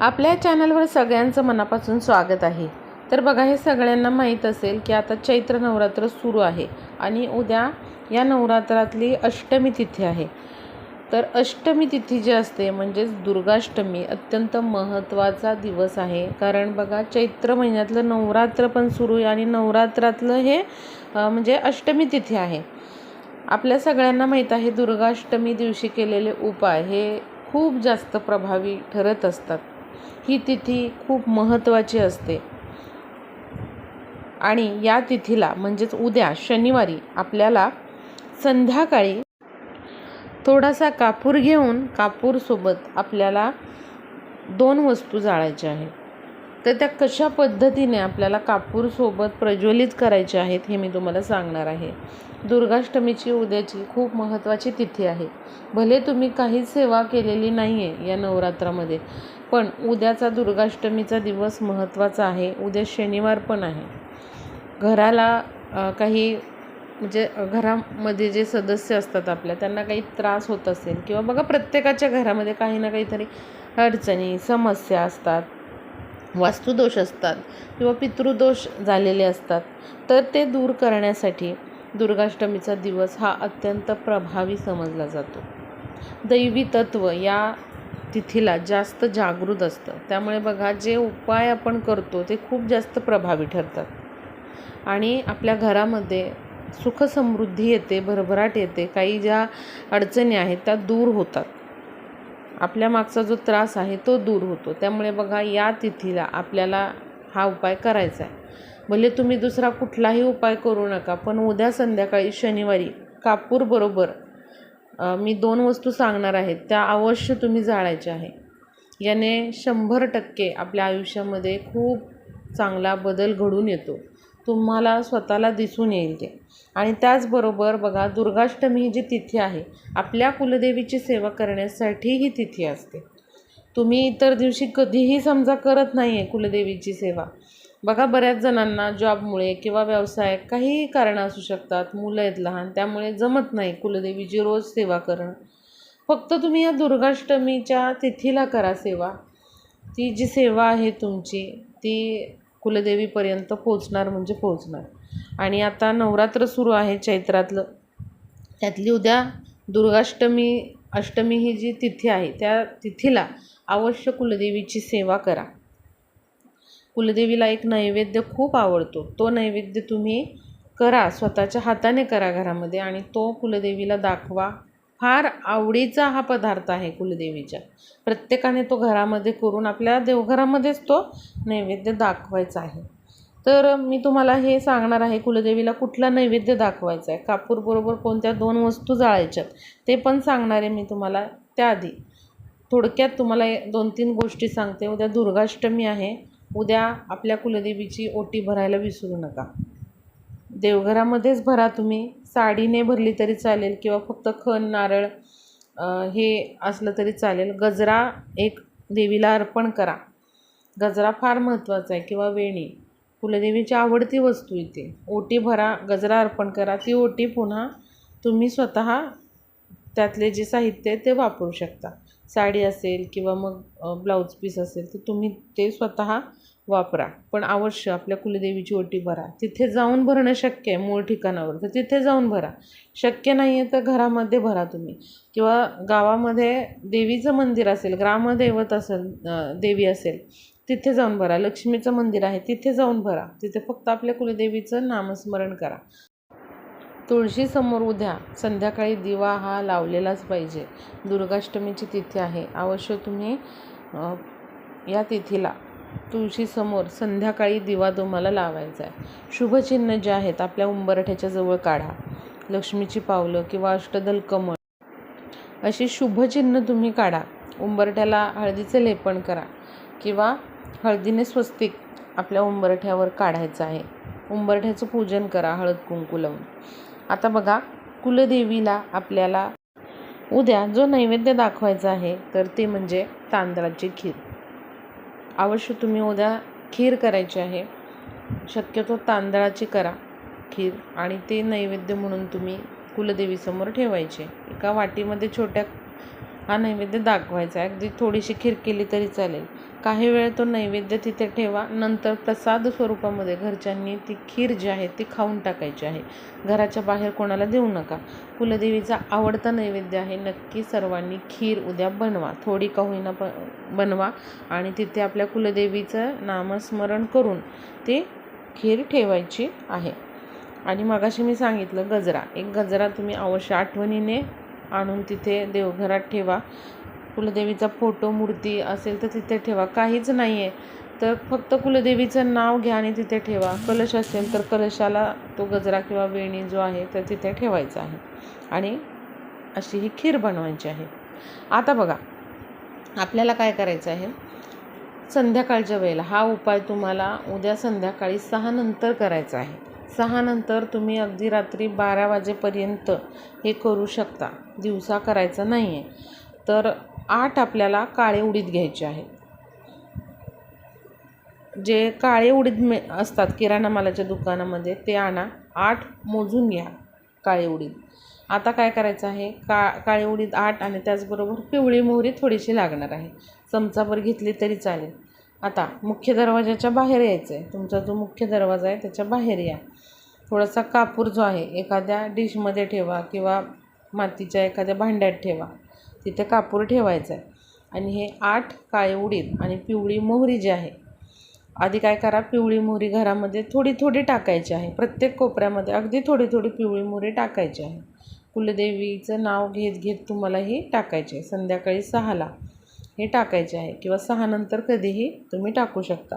आपल्या चॅनलवर सगळ्यांचं मनापासून स्वागत आहे. तर बघा हे सगळ्यांना माहीत असेल की आता चैत्र नवरात्र सुरू आहे आणि उद्या या नवरात्रातली अष्टमी तिथी आहे. तर अष्टमी तिथी जी असते म्हणजेच दुर्गाष्टमी अत्यंत महत्त्वाचा दिवस आहे. कारण बघा चैत्र महिन्यातलं नवरात्र पण सुरू आहे आणि नवरात्रातलं हे म्हणजे अष्टमी तिथी आहे. आपल्या सगळ्यांना माहीत आहे दुर्गाष्टमी दिवशी केलेले उपाय हे खूप जास्त प्रभावी ठरत असतात. ही तिथी खूप महत्त्वाची असते. आणि या तिथीला म्हणजेच उद्या शनिवारी आपल्याला संध्याकाळी थोडासा कापूर घेऊन कापूरसोबत आपल्याला दोन वस्तू जाळायच्या आहेत. तर त्या कशा पद्धतीने आपल्याला कापूरसोबत प्रज्वलित करायचे आहेत हे मी तुम्हाला सांगणार आहे. दुर्गाष्टमीची उद्याची खूप महत्त्वाची तिथी आहे. भले तुम्ही काही सेवा केलेली नाही आहे या नवरात्रामध्ये पण उद्याचा दुर्गाष्टमीचा दिवस महत्त्वाचा आहे. उद्या शनिवार पण आहे. घराला काही म्हणजे घरामध्ये जे सदस्य असतात आपल्या त्यांना काही त्रास होत असेल किंवा बघा प्रत्येकाच्या घरामध्ये काही ना काहीतरी अडचणी समस्या असतात वास्तुदोष असतात किंवा पितृदोष झालेले असतात तर ते दूर करण्यासाठी दुर्गाष्टमीचा दिवस हा अत्यंत प्रभावी समजला जातो. दैवी तत्व या तिथीला जास्त जागृत असतं. त्यामुळे बघा जे उपाय आपण करतो ते खूप जास्त प्रभावी ठरतात. आणि आपल्या घरामध्ये सुखसमृद्धी येते भरभराट येते काही ज्या अडचणी आहेत त्या दूर होतात. आपल्या मागचा जो त्रास आहे तो दूर होतो. त्यामुळे बघा या तिथीला आपल्याला हा उपाय करायचा आहे. भले तुम्ही दुसरा कुठलाही उपाय करू नका पण उद्या संध्याकाळी शनिवारी कापूरबरोबर मी दोन वस्तू सांगणार आहेत. त्या अवश्य तुम्ही जाळायच्या आहे याने शंभर टक्के आपल्या आयुष्यामध्ये खूप चांगला बदल घडून येतो. तुम्हाला स्वतःला दिसून येईल ते. आणि त्याचबरोबर बघा दुर्गाष्टमी ही जी तिथी आहे आपल्या कुलदेवीची सेवा करण्यासाठी ही तिथी असते. तुम्ही इतर दिवशी कधीही समजा करत नाही आहे कुलदेवीची सेवा. बघा बऱ्याच जणांना जॉबमुळे किंवा व्यवसाय काही कारणं असू शकतात. मुलं आहेत लहान त्यामुळे जमत नाही कुलदेवीची रोज सेवा करणं. फक्त तुम्ही या दुर्गाष्टमीच्या तिथीला करा सेवा. ती जी सेवा आहे तुमची ती कुलदेवीपर्यंत पोचणार म्हणजे पोचणार आणि आता नवरात्र सुरू आहे चैत्रातलं. त्यातली उद्या दुर्गाष्टमी अष्टमी ही जी तिथी आहे त्या तिथीला अवश्य कुलदेवीची सेवा करा. कुलदेवीला एक नैवेद्य खूप आवडतो. तो नैवेद्य तुम्ही करा स्वतःच्या हाताने करा घरामध्ये आणि तो कुलदेवीला दाखवा. फार आवडीचा हा पदार्थ आहे कुलदेवीच्या. प्रत्येकाने तो घरामध्ये करून आपल्या देवघरामध्येच तो नैवेद्य दाखवायचा आहे. तर मी तुम्हाला हे सांगणार आहे कुलदेवीला कुठला नैवेद्य दाखवायचा आहे? कापूरबरोबर कोणत्या दोन वस्तू जाळायच्यात? ते पण सांगणार आहे मी तुम्हाला त्याआधी. थोडक्यात तुम्हाला दोन तीन गोष्टी सांगते. उद्या दुर्गाष्टमी आहे. उद्या आपल्या कुलदेवीची ओटी भरायला विसरू नका. देवघरामध्येच भरा तुम्ही. साडीने भरली तरी चालेल किंवा फक्त खण नारळ हे असलं तरी चालेल. गजरा एक देवीला अर्पण करा. गजरा फार महत्त्वाचा आहे किंवा वेणी. कुलदेवीची आवडती वस्तू इथे ओटी भरा गजरा अर्पण करा. ती ओटी पुन्हा तुम्ही स्वतः त्यातले जे साहित्य आहे ते वापरू शकता. साडी असेल किंवा मग ब्लाऊज पीस असेल तर तुम्ही ते स्वतः वापरा. पण अवश्य आपल्या कुलदेवीची ओटी भरा. तिथे जाऊन भरणं शक्य आहे मूळ ठिकाणावर. तर तिथे जाऊन भरा. शक्य नाही आहे तर घरामध्ये भरा तुम्ही. किंवा गावामध्ये देवीचं मंदिर असेल ग्रामदैवत असेल देवी असेल तिथे जाऊन भरा. लक्ष्मीचं मंदिर आहे तिथे जाऊन भरा. तिथे फक्त आपल्या कुलदेवीचं नामस्मरण करा. तुळशीसमोर उद्या संध्याकाळी दिवा हा लावलेलाच पाहिजे. दुर्गाष्टमीची तिथी आहे. अवश्य तुम्ही या तिथीला तुळशीसमोर संध्याकाळी दिवा तुम्हाला लावायचा आहे. शुभचिन्ह जे आहेत आपल्या उंबरठ्याच्या जवळ काढा. लक्ष्मीची पावलं किंवा अष्टदल कमळ. अशी शुभचिन्ह तुम्ही काढा. उंबरठ्याला हळदीचे लेपन करा किंवा हळदीने स्वस्तिक आपल्या उंबरठ्यावर काढायचं आहे. उंबरठ्याचं पूजन करा हळद कुंकू लावून. आता बघा कुलदेवीला आपल्याला उद्या जो नैवेद्य दाखवायचा आहे तर ते म्हणजे तांदळाची खीर. अवश्य तुम्ही उद्या खीर करायची आहे. शक्यतो तांदळाची करा खीर आणि ते नैवेद्य म्हणून तुम्ही कुलदेवीसमोर ठेवायचे. एका वाटीमध्ये छोट्या हा नैवेद्य दाखवायचा आहे. अगदी थोडीशी खीर केली तरी चालेल. काही वेळ तो नैवेद्य तिथे ठेवा. नंतर प्रसाद स्वरूपामध्ये घरच्यांनी ती खीर जी आहे ती खाऊन टाकायची आहे. घराच्या बाहेर कोणाला देऊ नका. कुलदेवीचा आवडता नैवेद्य आहे नक्की सर्वांनी खीर उद्या बनवा. थोडी का होईना प बनवा आणि तिथे आपल्या कुलदेवीचं नामस्मरण करून ती खीर ठेवायची आहे. आणि मगाशी मी सांगितलं गजरा. एक गजरा तुम्ही अवश्य आठवणीने आणून तिथे देवघरात ठेवा. कुलदेवीचा फोटो मूर्ती असेल तर तिथे ठेवा. काहीच नाही आहे तर फक्त कुलदेवीचं नाव घ्या आणि तिथे ठेवा. कलश असेल तर कलशाला तो गजरा किंवा वेणी जो आहे तर तिथे ठेवायचा आहे. आणि अशी ही खीर बनवायची आहे. आता बघा आपल्याला काय करायचं आहे? संध्याकाळच्या वेळेला हा उपाय तुम्हाला उद्या संध्याकाळी सहा नंतर करायचा आहे. सहा नंतर तुम्ही अगदी रात्री बारा वाजेपर्यंत हे करू शकता. दिवसा करायचं नाही आहे तर आठ आपल्याला काळे उडीद घ्यायचे आहेत. जे काळे उडीद मे असतात किराणा मालाच्या दुकानामध्ये ते आणा. आठ मोजून घ्या काळे उडीद. आता काय करायचं आहे? का काळे उडीद आठ आणि त्याचबरोबर पिवळी मोहरी थोडीशी लागणार आहे. चमचाभर घेतली तरी चालेल. आता मुख्य दरवाजाच्या बाहेर यायचं आहे. तुमचा जो मुख्य दरवाजा आहे त्याच्या बाहेर या. थोडासा कापूर जो आहे एखाद्या डिशमध्ये ठेवा किंवा मातीच्या एखाद्या भांड्यात ठेवा. तिथे कापूर ठेवायचा आहे. आणि हे आठ काळे उडीद आणि पिवळी मोहरी जी आहे आधी काय करा पिवळी मोहरी घरामध्ये थोडी थोडी टाकायची आहे. प्रत्येक कोपऱ्यामध्ये अगदी थोडी थोडी पिवळी मोहरी टाकायची आहे. कुलदेवीचं नाव घेत घेत तुम्हाला ही टाकायची आहे. संध्याकाळी सहाला हे टाकायचे आहे किंवा सहानंतर कधीही तुम्ही टाकू शकता.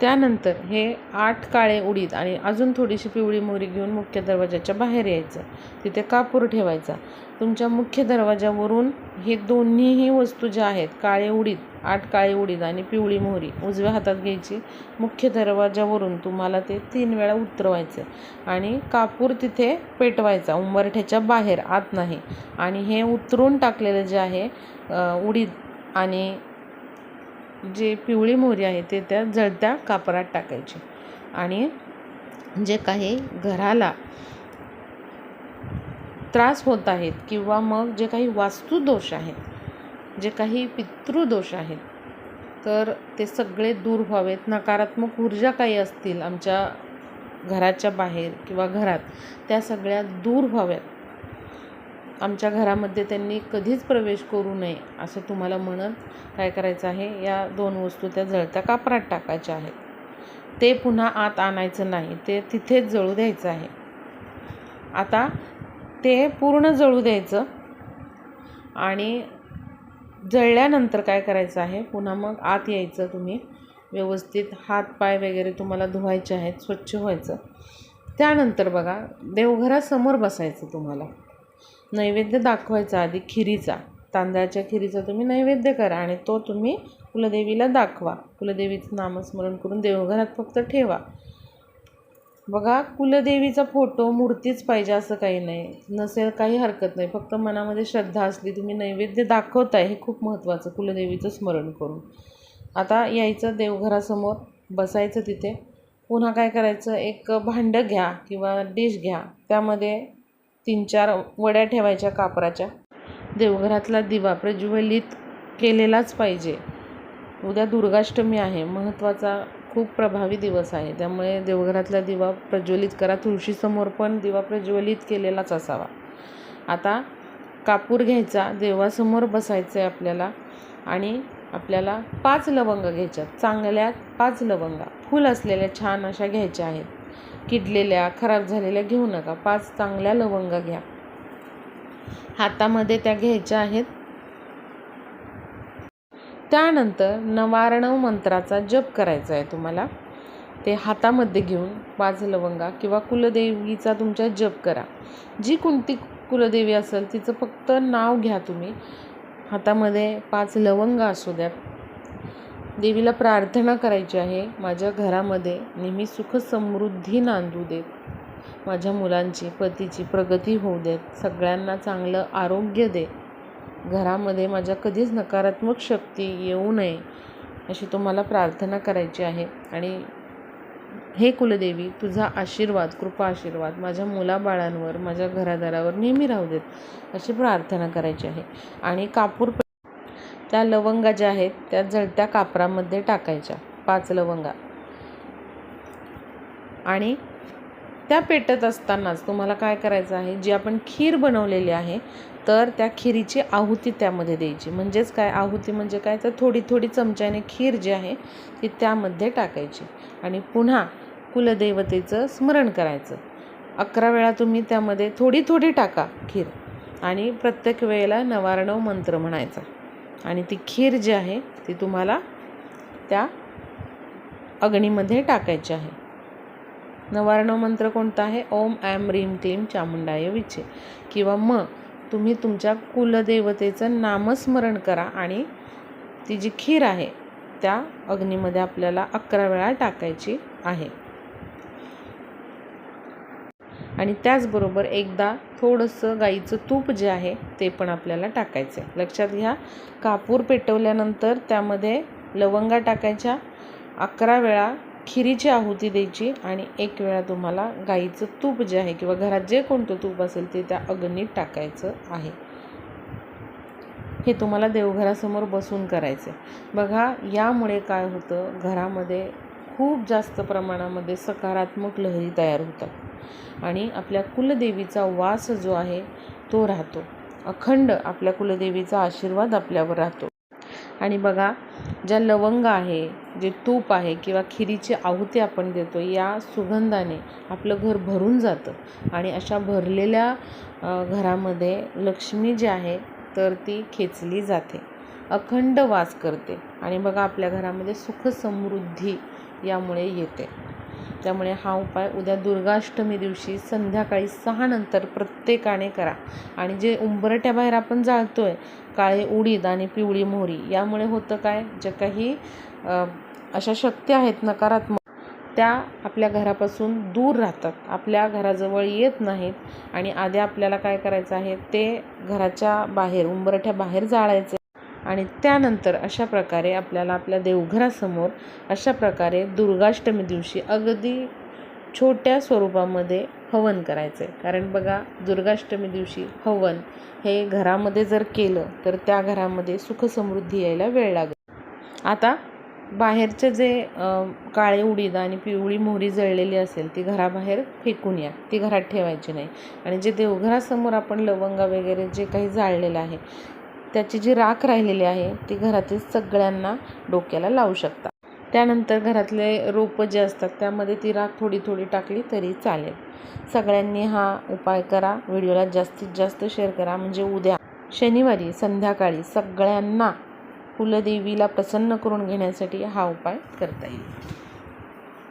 त्यानंतर हे आठ काळे उडीद आणि अजून थोडीशी पिवळी मोहरी घेऊन मुख्य दरवाजाच्या बाहेर यायचं. तिथे कापूर ठेवायचा. तुमच्या मुख्य दरवाजावरून हे दोन्हीही वस्तू ज्या आहेत काळे उडीद आठ काळे उडीद आणि पिवळी मोहरी उजव्या हातात घ्यायची. मुख्य दरवाजावरून तुम्हाला ते तीन वेळा उतरवायचं आणि कापूर तिथे पेटवायचा उंबरठ्याच्या बाहेर आत नाही. आणि हे उतरून टाकलेलं जे आहे उडीद आणि जे पिवळी मोहरी आहे ते त्या जळत्या कापरात टाकायची. आणि जे काही घराला त्रास होत आहेत किंवा मग जे काही वास्तुदोष आहेत जे काही पितृदोष आहेत तर ते सगळे दूर व्हावेत. नकारात्मक ऊर्जा काही असतील आमच्या घराच्या बाहेर किंवा घरात त्या सगळ्या दूर व्हाव्यात. आमच्या घरामध्ये त्यांनी कधीच प्रवेश करू नये असं तुम्हाला म्हणत काय करायचं आहे? या दोन वस्तू त्या जळत्या कापरात टाकायच्या आहेत. ते पुन्हा आत आणायचं नाही ते तिथेच जळू द्यायचं आहे. आता ते पूर्ण जळू द्यायचं आणि जळल्यानंतर काय करायचं आहे? पुन्हा मग आत यायचं तुम्ही. व्यवस्थित हात पाय वगैरे तुम्हाला धुवायचे आहेत स्वच्छ व्हायचं. त्यानंतर बघा देवघरासमोर बसायचं तुम्हाला. नैवेद्य दाखवायचा आधी खिरीचा. तांदळाच्या खिरीचा तुम्ही नैवेद्य करा आणि तो तुम्ही कुलदेवीला दाखवा. कुलदेवीचं नामस्मरण करून देवघरात फक्त ठेवा. बघा कुलदेवीचा फोटो मूर्तीच पाहिजे असं काही नाही. नसेल काही हरकत नाही. फक्त मनामध्ये श्रद्धा असली तुम्ही नैवेद्य दाखवताय हे खूप महत्त्वाचं कुलदेवीचं स्मरण करून. आता यायचं देवघरासमोर बसायचं तिथे. पुन्हा काय करायचं? एक भांडं घ्या किंवा डिश घ्या. त्यामध्ये तीन चार वड्या ठेवायच्या कापराच्या. देवघरातला दिवा प्रज्वलित केलेलाच पाहिजे. उद्या दुर्गाष्टमी आहे. महत्त्वाचा खूप प्रभावी दिवस आहे. त्यामुळे देवघरातला दिवा प्रज्वलित करा. तुळशीसमोर पण दिवा प्रज्वलित केलेलाच असावा. आता कापूर घ्यायचा. देवासमोर बसायचं आहे आपल्याला आणि आपल्याला पाच लवंग घ्यायच्या चांगल्या पाच लवंगा. फुल असलेल्या छान अशा घ्यायच्या आहेत. किडलेल्या खराब झालेल्या घेऊ नका. पाच चांगल्या लवंगा घ्या. हातामध्ये त्या घ्यायच्या आहेत. त्यानंतर नवारणव मंत्राचा जप करायचा आहे तुम्हाला. ते हातामध्ये घेऊन पाच लवंगा किंवा कुलदेवीचा तुमच्या जप करा. जी कोणती कुलदेवी असेल तिचं फक्त नाव घ्या तुम्ही. हातामध्ये पाच लवंगा असू द्यात देवीला प्रार्थना करायची आहे. माझ्या घरामध्ये नेहमी सुख समृद्धी नांदू देत. माझ्या मुलांची पतीची प्रगती होऊ देत. सगळ्यांना चांगलं आरोग्य दे. घरामध्ये माझ्या कधीच नकारात्मक शक्ती येऊ नये अशी तुम्हाला प्रार्थना करायची आहे. आणि हे कुलदेवी तुझा आशीर्वाद कृपा आशीर्वाद माझ्या मुलाबाळांवर माझ्या घरादारावर नेहमी राहू देत अशी प्रार्थना करायची आहे. आणि कापूर त्या लवंगा ज्या आहेत त्या जळत्या कापरामध्ये टाकायच्या. पाच लवंगा. आणि त्या पेटत असतानाच तुम्हाला काय करायचं आहे? जी आपण खीर बनवलेली आहे तर त्या खिरीची आहुती त्यामध्ये द्यायची. म्हणजेच काय? आहुती म्हणजे काय? तर थोडी थोडी चमच्याने खीर जी आहे ती त्यामध्ये टाकायची. आणि पुन्हा कुलदेवतेचं स्मरण करायचं. अकरा वेळा तुम्ही त्यामध्ये थोडी थोडी टाका खीर. आणि प्रत्येक वेळेला नवारणव मंत्र म्हणायचा. आणि ती खीर जी आहे ती तुम्हाला त्या अग्नीमध्ये टाकायची आहे. नवारणव मंत्र कोणता आहे? ओम ॲम रीम क्लीम चामुंडाय विचे. किंवा मग तुम्ही तुमच्या कुलदेवतेचं नामस्मरण करा आणि ती जी खीर आहे त्या अग्नीमध्ये आपल्याला अकरा वेळा टाकायची आहे. आणि त्याचबरोबर एकदा थोडंसं गाईचं तूप जे आहे ते पण आपल्याला टाकायचं आहे लक्षात घ्या कापूर पेटवल्यानंतर त्यामध्ये लवंगा टाकायच्या अकरा वेळा खिरीची आहुती द्यायची आणि एक वेळा तुम्हाला गाईचं तूप जे आहे किंवा घरात जे कोणतं तूप असेल ते त्या अग्नीत टाकायचं आहे. हे तुम्हाला देवघरासमोर बसून करायचं आहे बघा यामुळे काय होतं घरामध्ये खूप जास्त प्रमाणामध्ये सकारात्मक लहरी तयार होतात. आणि आपल्या कुलदेवीचा वास जो आहे तो राहतो. अखंड आपल्या कुलदेवीचा आशीर्वाद आपल्यावर राहतो. आणि बघा ज्या लवंग आहे जे तूप आहे किंवा खिरीची आहुती आपण देतो या सुगंधाने आपलं घर भरून जातं. आणि अशा भरलेल्या घरामध्ये लक्ष्मी जी आहे तर ती खेचली जाते. अखंड वास करते. आणि बघा आपल्या घरामध्ये सुख समृद्धी यामुळे येते. त्यामुळे हा उपाय उद्या दुर्गाष्टमी दिवशी संध्याकाळी सहानंतर प्रत्येकाने करा. आणि जे उंबरट्याबाहेर आपण जाळतो आहे काळे उडीद आणि पिवळी मोहरी यामुळे होतं काय? ज्या काही अशा शक्ती आहेत नकारात्मक त्या आपल्या घरापासून दूर राहतात. आपल्या घराजवळ येत नाहीत आणि आधी आपल्याला काय करायचं आहे? ते घराच्या बाहेर उंबरठ्या बाहेर जाळायचे. आणि त्यानंतर अशा प्रकारे आपल्याला आपल्या देवघरासमोर अशा प्रकारे दुर्गाष्टमी दिवशी अगदी छोट्या स्वरूपामध्ये हवन करायचं आहे कारण बघा दुर्गाष्टमी दिवशी हवन हे घरामध्ये जर केलं तर त्या घरामध्ये सुखसमृद्धी यायला वेळ लागेल. आता बाहेरचे जे काळे उडीद आणि पिवळी मोहरी जळलेली असेल ती घराबाहेर फेकून या. ती घरात ठेवायची नाही. आणि जे देवघरासमोर आपण लवंगा वगैरे जे काही जाळलेलं आहे त्याची जी राख राहिलेली आहे ती घरातील सगळ्यांना डोक्याला लावू शकता त्यानंतर घरातले रोपं जे असतात त्यामध्ये ती राख थोडी थोडी टाकली तरी चालेल. सगळ्यांनी हा उपाय करा. व्हिडिओला जास्तीत जास्त शेअर करा. म्हणजे उद्या शनिवारी संध्याकाळी सगळ्यांना कुलदेवीला प्रसन्न करून घेण्यासाठी हा उपाय करता येईल.